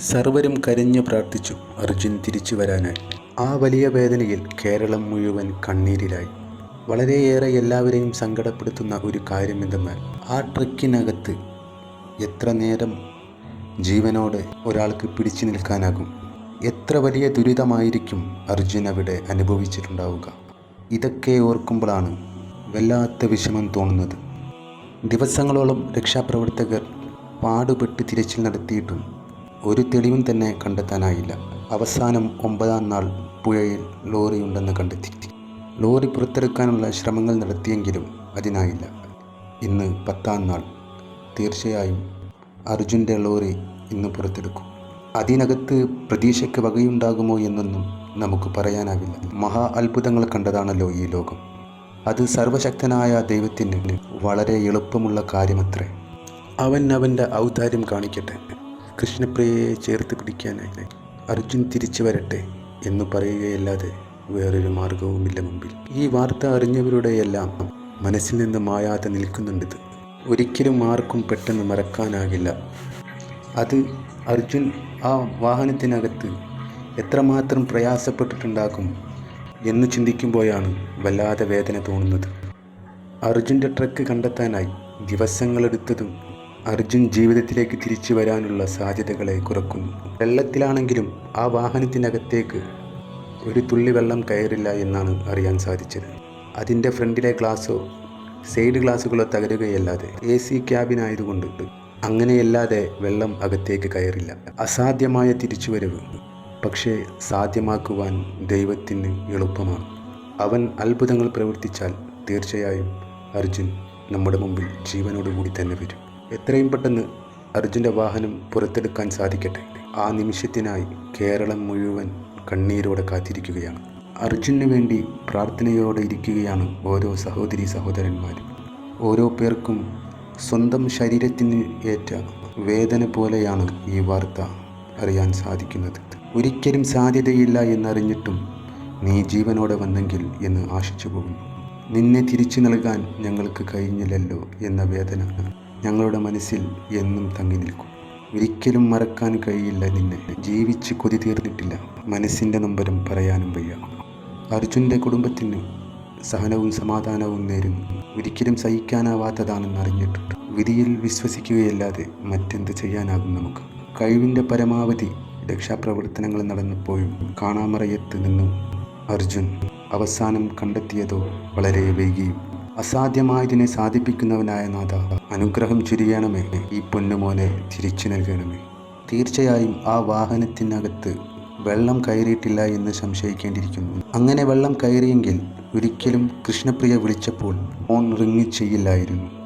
സർവരും കരഞ്ഞു പ്രാർത്ഥിച്ചു അർജുൻ തിരിച്ചു വരാനായി. ആ വലിയ വേദനയിൽ കേരളം മുഴുവൻ കണ്ണീരിലായി. വളരെയേറെ എല്ലാവരെയും സങ്കടപ്പെടുത്തുന്ന ഒരു കാര്യം എന്തെന്നാൽ ആ ട്രക്കിനകത്ത് എത്ര നേരം ജീവനോടെ ഒരാൾക്ക് പിടിച്ചു നിൽക്കാനാകും? എത്ര വലിയ ദുരിതമായിരിക്കും അർജുൻ അവിടെ അനുഭവിച്ചിട്ടുണ്ടാവുക? ഇതൊക്കെ ഓർക്കുമ്പോഴാണ് വല്ലാത്ത വിഷമം തോന്നുന്നത്. ദിവസങ്ങളോളം രക്ഷാപ്രവർത്തകർ പാടുപെട്ട് തിരച്ചിൽ നടത്തിയിട്ടും ഒരു തെളിവും തന്നെ കണ്ടെത്താനായില്ല. അവസാനം ഒമ്പതാം നാൾ പുഴയിൽ ലോറിയുണ്ടെന്ന് കണ്ടെത്തി. ലോറി പുറത്തെടുക്കാനുള്ള ശ്രമങ്ങൾ നടത്തിയെങ്കിലും അതിനായില്ല. ഇന്ന് പത്താം നാൾ. തീർച്ചയായും അർജുന്റെ ലോറി ഇന്ന് പുറത്തെടുക്കും. അതിനകത്ത് പ്രതീക്ഷയ്ക്ക് വകയുണ്ടാകുമോ എന്നൊന്നും നമുക്ക് പറയാനാവില്ല. മഹാ അത്ഭുതങ്ങൾ കണ്ടതാണല്ലോ ഈ ലോകം. അത് സർവശക്തനായ ദൈവത്തിന് വളരെ എളുപ്പമുള്ള കാര്യമത്രേ. അവൻ അവന്റെ ഔദാര്യം കാണിക്കട്ടെ. കൃഷ്ണപ്രിയയെ ചേർത്ത് പിടിക്കാനായി. അർജുൻ തിരിച്ചു വരട്ടെ എന്ന് പറയുകയല്ലാതെ വേറൊരു മാർഗവുമില്ല മുമ്പിൽ. ഈ വാർത്ത അറിഞ്ഞവരുടെയെല്ലാം മനസ്സിൽ നിന്ന് മായാതെ നിൽക്കുന്നുണ്ടിത് ഒരിക്കലും ആർക്കും പെട്ടെന്ന് മറക്കാനാകില്ല. അത് അർജുൻ ആ വാഹനത്തിനകത്ത് എത്രമാത്രം പ്രയാസപ്പെട്ടിട്ടുണ്ടാകും എന്ന് ചിന്തിക്കുമ്പോഴാണ് വല്ലാതെ വേദന തോന്നുന്നത്. അർജുന്റെ ട്രക്ക് കണ്ടെത്താനായി ദിവസങ്ങളെടുത്തതും അർജുൻ ജീവിതത്തിലേക്ക് തിരിച്ചു വരാനുള്ള സാധ്യതകളെ കുറക്കുന്നു. വെള്ളത്തിലാണെങ്കിലും ആ വാഹനത്തിനകത്തേക്ക് ഒരു തുള്ളി വെള്ളം കയറില്ല എന്നാണ് അറിയാൻ സാധിച്ചത്. അതിന്റെ ഫ്രണ്ടിലെ ഗ്ലാസ്സോ സൈഡ് ഗ്ലാസ്സുകളോ തകരുകയല്ലാതെ എ സി ക്യാബിനായതുകൊണ്ട് അങ്ങനെയല്ലാതെ വെള്ളം അകത്തേക്ക് കയറില്ല. അസാധ്യമായ തിരിച്ചുവരവ് പക്ഷേ സാധ്യമാക്കുവാൻ ദൈവത്തിന് എളുപ്പമാണ്. അവൻ അത്ഭുതങ്ങൾ പ്രവർത്തിച്ചാൽ തീർച്ചയായും അർജുൻ നമ്മുടെ മുമ്പിൽ ജീവനോടുകൂടി തന്നെ വരും. എത്രയും പെട്ടെന്ന് അർജുന്റെ വാഹനം പുറത്തെടുക്കാൻ സാധിക്കട്ടെ. ആ നിമിഷത്തിനായി കേരളം മുഴുവൻ കണ്ണീരോടെ കാത്തിരിക്കുകയാണ്. അർജുനു വേണ്ടി പ്രാർത്ഥനയോടെ ഇരിക്കുകയാണ് ഓരോ സഹോദരി സഹോദരന്മാരും. ഓരോ പേർക്കും സ്വന്തം ശരീരത്തിന് ഏറ്റ വേദന പോലെയാണ് ഈ വാർത്ത അറിയാൻ സാധിക്കുന്നത്. ഒരിക്കലും സാധ്യതയില്ല എന്നറിഞ്ഞിട്ടും നീ ജീവനോടെ വന്നെങ്കിൽ എന്ന് ആശിച്ചു പോകുന്നു. നിന്നെ തിരിച്ചു നൽകാൻ ഞങ്ങൾക്ക് കഴിഞ്ഞില്ലല്ലോ എന്ന വേദന ഞങ്ങളുടെ മനസ്സിൽ എന്നും തങ്ങി നിൽക്കും. ഒരിക്കലും മറക്കാൻ കഴിയില്ല നിന്നെ. ജീവിച്ച് കൊതി തീർന്നിട്ടില്ല. മനസ്സിന്റെ നൊമ്പരം പറയാനും വയ്യ. അർജുന്റെ കുടുംബത്തിന് സഹനവും സമാധാനവും നേരുന്നു. ഒരിക്കലും സഹിക്കാനാവാത്തതാണെന്ന് അറിഞ്ഞിട്ടുണ്ട്. വിധിയിൽ വിശ്വസിക്കുകയല്ലാതെ മറ്റെന്ത് ചെയ്യാനാകും നമുക്ക്? കഴിവിന്റെ പരമാവധി രക്ഷാപ്രവർത്തനങ്ങൾ നടന്നപ്പോഴും കാണാമറയത്ത് നിന്നും അർജുൻ അവസാനം കണ്ടെത്തിയതോ വളരെ വൈകിയും. അസാധ്യമായതിനെ സാധിപ്പിക്കുന്നവനായ നാഥ അനുഗ്രഹം ചുരിയണമേ. ഈ പൊന്നുമോനെ തിരിച്ചു നൽകണമേ. തീർച്ചയായും ആ വാഹനത്തിനകത്ത് വെള്ളം കയറിയിട്ടില്ല എന്ന് സംശയിക്കേണ്ടിയിരിക്കുന്നു. അങ്ങനെ വെള്ളം കയറിയെങ്കിൽ ഒരിക്കലും കൃഷ്ണപ്രിയ വിളിച്ചപ്പോൾ ഫോൺ റിങ് ചെയ്യില്ലായിരുന്നു.